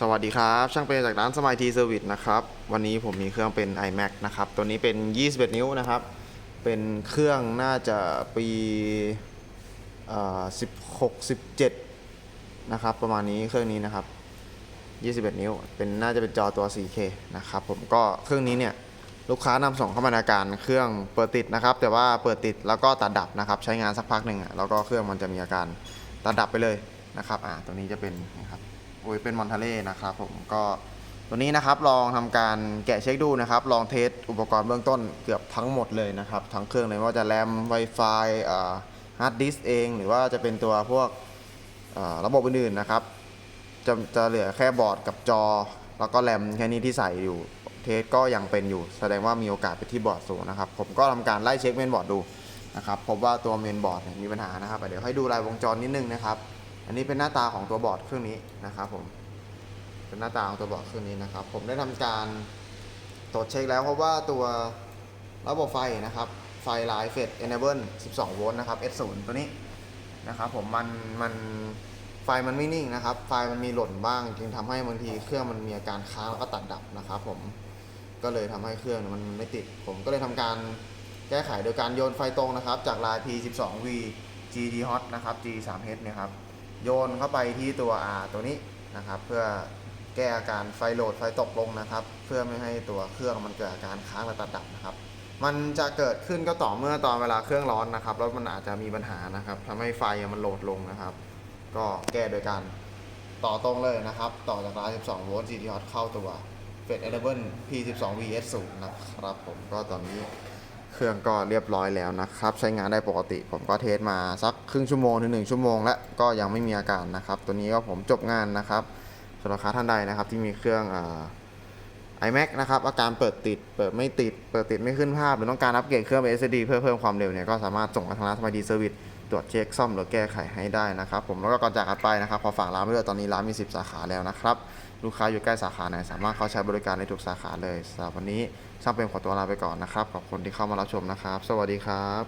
สวัสดีครับ ช่างเป็นจากร้านสมายทีเซอร์วิสนะครับ วันนี้ผมมีเครื่องเป็น iMac นะครับ ตัวนี้เป็น 21 นิ้วนะครับ เป็นเครื่องน่าจะปีเอ่อ16 17 นะครับ ประมาณนี้เครื่องนี้นะครับ 21 นิ้ว เป็นน่าจะเป็นจอตัว 4K นะครับ ผมก็เครื่องนี้เนี่ย ลูกค้านำส่งเข้ามาในอาการเครื่องเปิดติดนะครับ แต่ว่าเปิดติดแล้วก็ตัดดับนะครับ ใช้งานสักพักหนึ่งแล้วก็เครื่องมันจะมีอาการตัดดับไปเลยนะครับ อ่าตัวนี้จะเป็นนะครับ โอ้ยเป็นมอนทาเล่นะครับผมก็ตัวนี้นะครับลองทำการแกะเช็คดูนะครับ ลองเทสอุปกรณ์เบื้องต้นเกือบทั้งหมดเลยนะครับ ทั้งเครื่องเลยว่าจะแรม Wi-Fi ฮาร์ดดิสเอง หรือว่าจะเป็นตัวพวกระบบอื่นๆนะครับ จะจะเหลือแค่บอร์ดกับจอ แล้วก็แรมแค่นี้ที่ใส่อยู่เทสก็ยังเป็นอยู่ แสดงว่ามีโอกาสไปที่บอร์ดสูงนะครับ ผมก็ทำการไล่เช็คเมนบอร์ดดูนะครับพบว่าตัวเมนบอร์ดมีปัญหานะครับเดี๋ยวให้ดูลายวงจรนิดนึงนะครับ อันนี้เป็นหน้าตาของตัวบอร์ดเครื่องนี้นะครับผม เป็นหน้าตาของตัวบอร์ดเครื่องนี้นะครับ ผมได้ทำการตรวจเช็คแล้วเพราะว่าตัวระบบไฟนะครับ ไฟไลน์เฟด enable 12 โวลต์นะครับ S0 ตัวนี้นะครับผมมันมันไฟมันไม่นิ่งนะครับ ไฟมันมีหล่นบ้าง จึงทำให้บางทีเครื่องมันมีอาการค้างแล้วก็ตัดดับนะครับผม ก็เลยทำให้เครื่องมันไม่ติด ผมก็เลยทำการแก้ไขโดยการโยนไฟตรงนะครับ จากลาย P12V GD Hot นะครับ G3H เนี่ยครับ โยนเข้าไปที่ตัว R ตัวนี้นะครับ เพื่อแก้อาการไฟโหลดไฟตกลงนะครับ เพื่อไม่ให้ตัวเครื่องมันเกิดอาการค้างและตัดดับนะครับ มันจะเกิดขึ้นก็ต่อเมื่อตอนเวลาเครื่องร้อนนะครับแล้วมันอาจจะมีปัญหานะครับทำให้ไฟมันโหลดลงนะครับ ก็แก้โดยการต่อตรงเลยนะครับ ต่อจากราย12 โวลต์ GT Hot เข้าตัว f e d Enable P12VS 0 นะครับผมก็ตอนนี้ เครื่องก็เรียบร้อยแล้วนะครับ ใช้งานได้ปกติ ผมก็เทสมาสักครึ่งชั่วโมงถึงหนึ่งชั่วโมงแล้วก็ยังไม่มีอาการนะครับ ตัวนี้ก็ผมจบงานนะครับสำหรับค้าท่านใดนะครับที่มีเครื่องไอแม็กนะครับอาการเปิดติด เปิดไม่ติด เปิดติดไม่ขึ้นภาพ หรือต้องการอัปเกรดเครื่องเป็น SSD เพื่อเพิ่มความเร็วเนี่ยก็สามารถส่งมาทางร้านสมาร์ทดีเซอร์วิส ตรวจเช็คซ่อมหรือแก้ไขให้ได้นะครับ ผมแล้วก็ก่อนจากกันไปนะครับขอฝากร้านไว้ด้วยตอนนี้ร้านมี 10 สาขาแล้วนะครับลูกค้าอยู่ใกล้สาขาไหนสามารถเข้าใช้บริการในทุกสาขาเลยสำหรับวันนี้ช่างเป็นขอตัวลาไปก่อนนะครับขอบคุณที่เข้ามารับชมนะครับ สวัสดีครับ